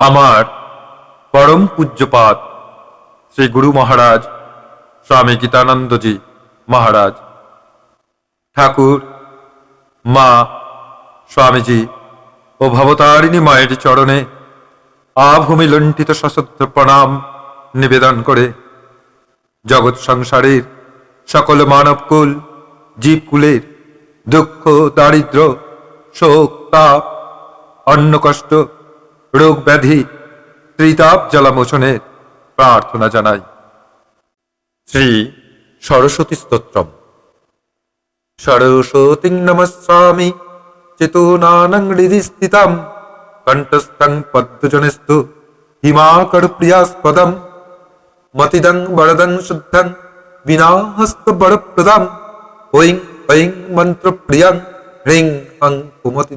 আমার পরম পূজ্যপাত শ্রী গুরু মহারাজ, স্বামী গীতানন্দজি মহারাজ, ঠাকুর, মা, স্বামীজি ও ভবতারিণী মায়ের চরণে আভূমি লুণ্ঠিত সশ্রদ্ধ প্রণাম নিবেদন করে। জগৎ সংসারের সকল মানবকুল, জীবকুলের দুঃখ, দারিদ্র, শোক, তাপ, অন্ন কষ্ট রোগ ব্যাধি ত্রিতাপ জ্বালামোচনের প্রার্থনা জানাই। শ্রী সরস্বতী স্তোত্রম। সরস্বতীং নমস্বামি চেতনানং স্থিতাম কণ্ঠস্থং পদ্মজনিস্তু হিমাকর প্রিয়াস্পদম মতিদং বরদং শুদ্ধং বিনাহস্ত বরপ্রদম ঐং ঐং মন্ত্রপ্রিয়ং হ্রিং হং কুমতি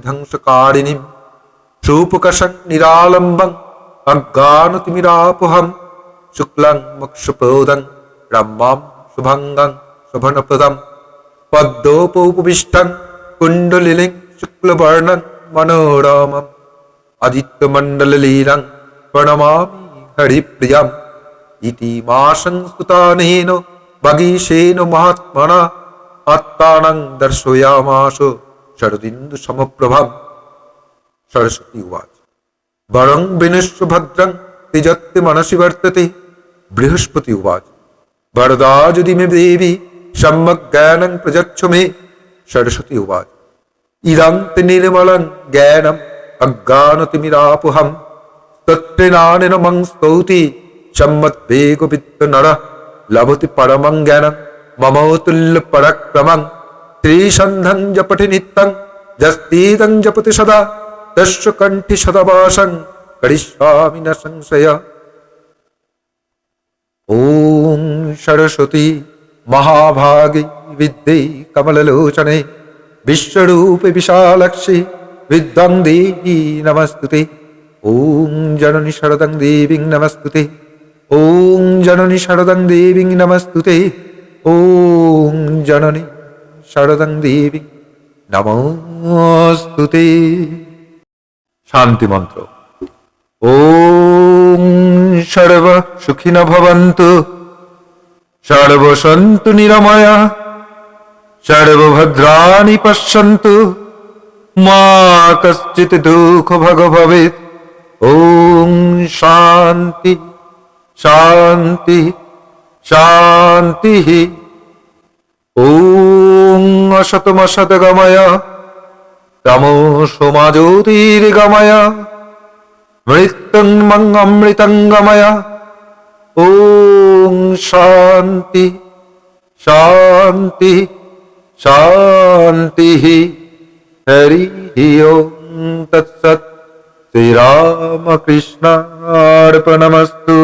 সুপকশং নিরালম্বং অজ্ঞানতিমিরাপহম শুক্লং মোক্ষপ্রদং ব্রহ্মাম শুভঙ্গং শোভনপ্রদম পদ্মোপবিষ্টং কুণ্ডলিলিং শুক্লবর্ণং মনোরমম আদিত্যমণ্ডলীলং প্রণমামি হরিপ্রিয়ম ইতি মাসং স্তুতানেন ভগীশেন মহাত্মনা আত্মানং দর্শয়ামাস শরদিন্দু সমপ্রভম সরস্বতী উবাচ। বরং বিনশ্য ভদ্রং তিজত্তে মনসি বর্ততে বৃহস্পতি উবাচ। বরদা যদি মে দেবী সম্যক জ্ঞানং প্রযচ্ছ মে সরস্বতী উবাচ। ইদং তে নির্মলং জ্ঞানম অজ্ঞানতিমিরাপহম তত্রিনানেন মং স্তৌতি সম্মত বেগবিত্ত নর লভতি পরমং জ্ঞানং মমতুল্য পরাক্রমং। ত্রিসন্ধং জপটি নিত্যং যস্তীদং জপতি সদা দস্য সদবাসং করিষ্যামি না সংশয় ওম সরস্বতী মহাভাগী বিদ্যে কমললোচনে বিশ্বরূপে বিশালক্ষী বিদ্বং দেবী নমস্তুতে ওম জননি শরদং দেবী নমস্তুতে ওম জননি শরদং দেবী নমস্তুতে ওম জননি শরদং দেবী নমস্তুতে শান্তি মন্ত্র। ওম সর্ব সুখিন ভবন্তু সর্বসন্তু নিরাময়া সর্বভদ্রাণি পশ্যন্তু। মা কশ্চিৎ দুঃখ ভগ ভবেৎ। ওম শান্তি শান্তি শান্তি। ওম অসতমসতগময় তমোসমা জ্যোতির্গময় মৃত্যুং মং অমৃতং গময় ওম শান্তি শান্তি শান্তি হরি ওম তৎসৎ শ্রীরামকৃষ্ণার্পণমস্তু